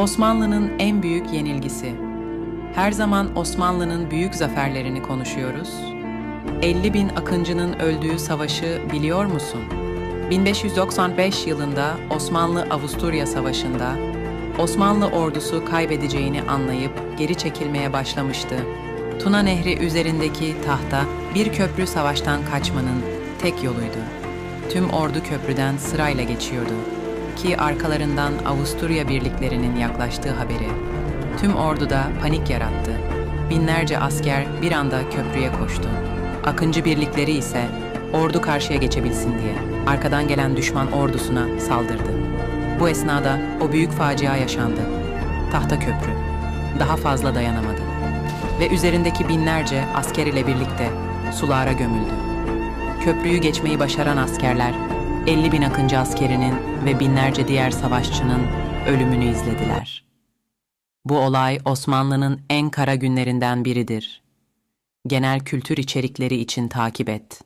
Osmanlı'nın en büyük yenilgisi. Her zaman Osmanlı'nın büyük zaferlerini konuşuyoruz. 50 bin Akıncı'nın öldüğü savaşı biliyor musun? 1595 yılında Osmanlı-Avusturya Savaşı'nda Osmanlı ordusu kaybedeceğini anlayıp geri çekilmeye başlamıştı. Tuna Nehri üzerindeki tahta bir köprü savaştan kaçmanın tek yoluydu. Tüm ordu köprüden sırayla geçiyordu ki arkalarından Avusturya birliklerinin yaklaştığı haberi tüm orduda panik yarattı. Binlerce asker bir anda köprüye koştu. Akıncı birlikleri ise ordu karşıya geçebilsin diye arkadan gelen düşman ordusuna saldırdı. Bu esnada o büyük facia yaşandı. Tahta köprü daha fazla dayanamadı ve üzerindeki binlerce asker ile birlikte sulara gömüldü. Köprüyü geçmeyi başaran askerler 50 bin Akıncı askerinin ve binlerce diğer savaşçının ölümünü izlediler. Bu olay Osmanlı'nın en kara günlerinden biridir. Genel kültür içerikleri için takip et.